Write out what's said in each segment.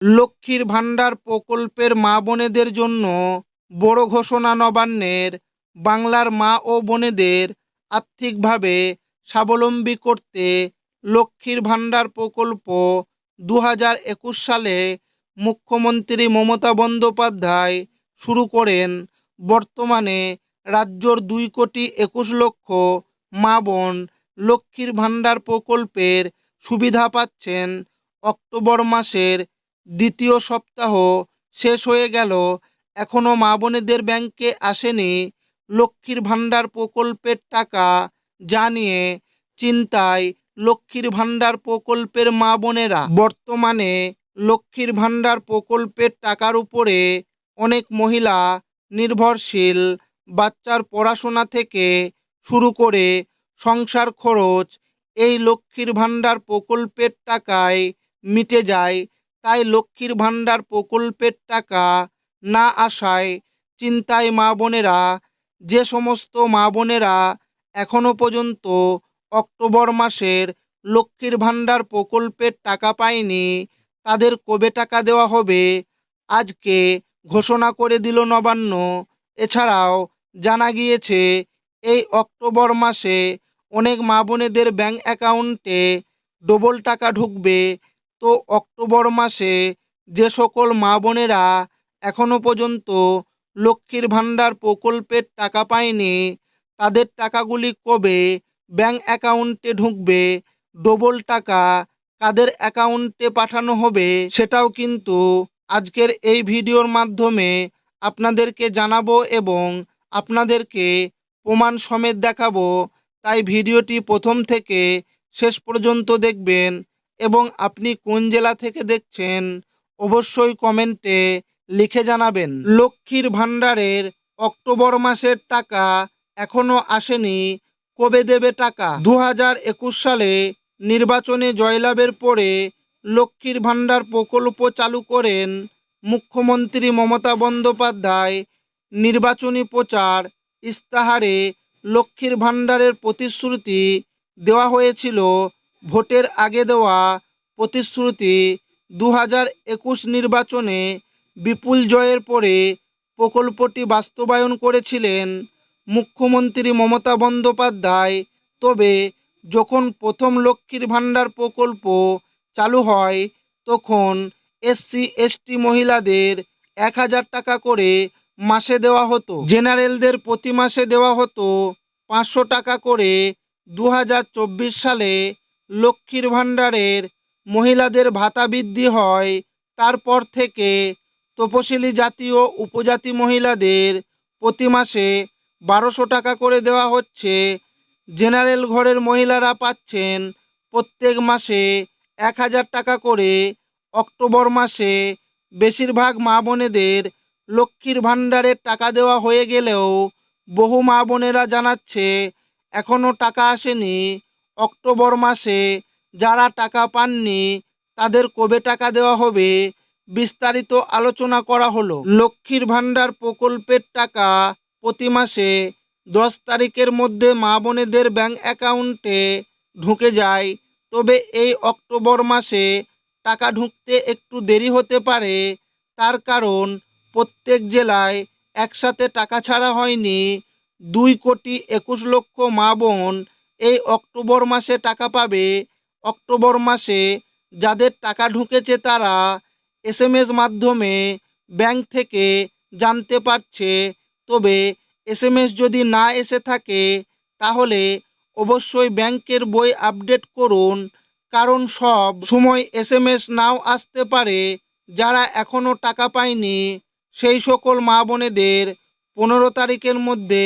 লক্ষ্মীর ভাণ্ডার প্রকল্পের মা বোনেদের জন্য বড় ঘোষণা নবান্নের। বাংলার মা ও বোনেদের আর্থিকভাবে স্বাবলম্বী করতে লক্ষ্মীর ভাণ্ডার প্রকল্প দু হাজার একুশ সালে মুখ্যমন্ত্রী মমতা বন্দ্যোপাধ্যায় শুরু করেন। বর্তমানে রাজ্যর দুই কোটি একুশ লক্ষ মা বোন লক্ষ্মীর ভাণ্ডার প্রকল্পের সুবিধা পাচ্ছেন। অক্টোবর মাসের দ্বিতীয় সপ্তাহ শেষ হয়ে গেল। এখনও মা বোনেদের ব্যাংকে আসেনি। লক্ষ্মীর ভাণ্ডার প্রকল্পের টাকা জানিয়ে চিন্তায় লক্ষ্মীর ভাণ্ডার প্রকল্পের মা বোনেরা। বর্তমানে লক্ষ্মীর ভাণ্ডার প্রকল্পের টাকার উপরে অনেক মহিলা নির্ভরশীল বাচ্চার পড়াশোনা থেকে শুরু করে সংসার খরচ এই লক্ষ্মীর ভাণ্ডার প্রকল্পের টাকায় মিটে যায়। তাই লক্ষ্মীর ভাণ্ডার প্রকল্পের টাকা না আসায় চিন্তায় মা বোনেরা, যে সমস্ত মা বোনেরা এখনও পর্যন্ত অক্টোবর মাসের লক্ষ্মীর ভাণ্ডার প্রকল্পের টাকা পায়নি, তাদের কবে টাকা দেওয়া হবে আজকে ঘোষণা করে দিল নবান্ন। এছাড়াও জানা গিয়েছে, এই অক্টোবর মাসে অনেক মা বোনেদের ব্যাঙ্ক অ্যাকাউন্টে ডবল টাকা ঢুকবে তো অক্টোবর মাসে যে সকল মা বোনেরা এখনও পর্যন্ত লক্ষ্মীর ভাণ্ডার প্রকল্পের টাকা পায়নি, তাদের টাকাগুলি কবে ব্যাংক অ্যাকাউন্টে ঢুকবে, ডবল টাকা কাদের অ্যাকাউন্টে পাঠানো হবে সেটাও কিন্তু আজকের এই ভিডিওর মাধ্যমে আপনাদেরকে জানাব এবং আপনাদেরকে প্রমাণ সমেত দেখাবো। তাই ভিডিওটি প্রথম থেকে শেষ পর্যন্ত দেখবেন। এবং আপনি কোন জেলা থেকে দেখছেন, অবশ্যই কমেন্টে লিখে জানাবেন। লক্ষ্মীর ভাণ্ডারের অক্টোবর মাসের টাকা এখনও আসেনি, কবে দেবে টাকা? দু হাজার একুশ সালে নির্বাচনে জয়লাভের পরে লক্ষ্মীর ভাণ্ডার প্রকল্প চালু করেন মুখ্যমন্ত্রী মমতা বন্দ্যোপাধ্যায়। নির্বাচনী প্রচার ইস্তাহারে লক্ষ্মীর ভাণ্ডারের প্রতিশ্রুতি দেওয়া হয়েছিল ভোটের আগে দেওয়া প্রতিশ্রুতি দু হাজার একুশ নির্বাচনে বিপুল জয়ের পরে প্রকল্পটি বাস্তবায়ন করেছিলেন মুখ্যমন্ত্রী মমতা বন্দ্যোপাধ্যায়। তবে যখন প্রথম লক্ষ্মীর ভাণ্ডার প্রকল্প চালু হয়, তখন এসসি, এসটি মহিলাদের এক হাজার টাকা করে মাসে দেওয়া হতো। জেনারেলদের প্রতি মাসে দেওয়া হতো পাঁচশো টাকা করে দু হাজার চব্বিশ সালে লক্ষ্মীর ভাণ্ডারের মহিলাদের ভাতা বৃদ্ধি হয়। তারপর থেকে তপশিলি জাতি ও উপজাতি মহিলাদের প্রতি মাসে বারোশো টাকা করে দেওয়া হচ্ছে। জেনারেল ঘরের মহিলারা পাচ্ছেন প্রত্যেক মাসে এক হাজার টাকা করে। অক্টোবর মাসে বেশিরভাগ মা বোনেদের লক্ষ্মীর ভাণ্ডারের টাকা দেওয়া হয়ে গেলেও বহু মা বোনেরা জানাচ্ছে এখনও টাকা আসেনি। অক্টোবর মাসে যারা টাকা পাননি, তাদের কবে টাকা দেওয়া হবে বিস্তারিত আলোচনা করা হলো। লক্ষ্মীর ভাণ্ডার প্রকল্পের টাকা প্রতি মাসে দশ তারিখের মধ্যে মা বোনেদের ব্যাঙ্ক অ্যাকাউন্টে ঢুকে যায়। তবে এই অক্টোবর মাসে টাকা ঢুকতে একটু দেরি হতে পারে, তার কারণ প্রত্যেক জেলায় একসাথে টাকা ছাড়া হয়নি। দুই কোটি একুশ লক্ষ মা বোন এই অক্টোবর মাসে টাকা পাবে। অক্টোবর মাসে যাদের টাকা ঢুকেছে তারা এস এম এস মাধ্যমে ব্যাংক থেকে জানতে পারছে। তবে এস এম এস যদি না এসে থাকে, তাহলে অবশ্যই ব্যাংকের বই আপডেট করুন, কারণ সব সময় এস এম এস নাও আসতে পারে। যারা এখনও টাকা পায়নি, সেই সকল মা বোনেদের পনেরো তারিখের মধ্যে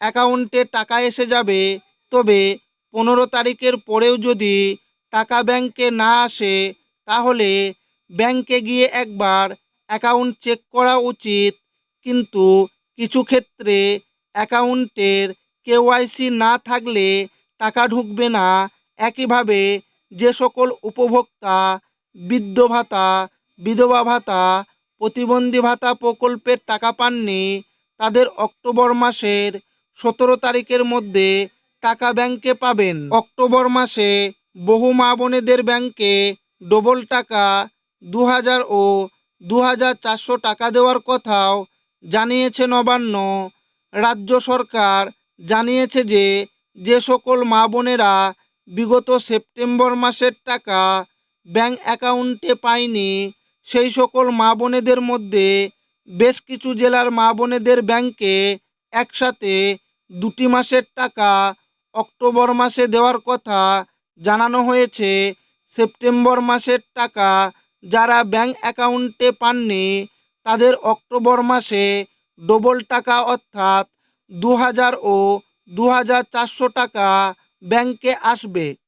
অ্যাকাউন্টে টাকা এসে যাবে। তবে পনেরো তারিখের পরেও যদি টাকা ব্যাংকে না আসে, তাহলে ব্যাংকে গিয়ে একবার অ্যাকাউন্ট চেক করা উচিত। কিন্তু কিছু ক্ষেত্রে অ্যাকাউন্টের কেওয়াইসি না থাকলে টাকা ঢুকবে না। একইভাবে যে সকল উপভোক্তা, বৃদ্ধ ভাতা, বিধবা ভাতা, প্রতিবন্ধী ভাতা প্রকল্পের টাকা পাননি, তাদের অক্টোবর মাসের সতেরো তারিখের মধ্যে টাকা ব্যাংকে পাবেন। অক্টোবর মাসে বহু মা বোনেদের ব্যাংকে ডবল টাকা দু হাজার ও দু হাজার চারশো টাকা দেওয়ার কথাও জানিয়েছে নবান্ন। রাজ্য সরকার জানিয়েছে যে যে সকল মা বোনেরা বিগত সেপ্টেম্বর মাসের টাকা ব্যাংক অ্যাকাউন্টে পায়নি, সেই সকল মা বোনেদের মধ্যে বেশ কিছু জেলার মা বোনেদের ব্যাংকে একসাথে দুটি মাসের টাকা অক্টোবর মাসে দেওয়ার কথা জানানো হয়েছে। সেপ্টেম্বর মাসের টাকা যারা ব্যাংক অ্যাকাউন্টে পাননি, তাদের অক্টোবর মাসে ডবল টাকা অর্থাৎ দু হাজার ও দু হাজার চারশো টাকা ব্যাংকে আসবে।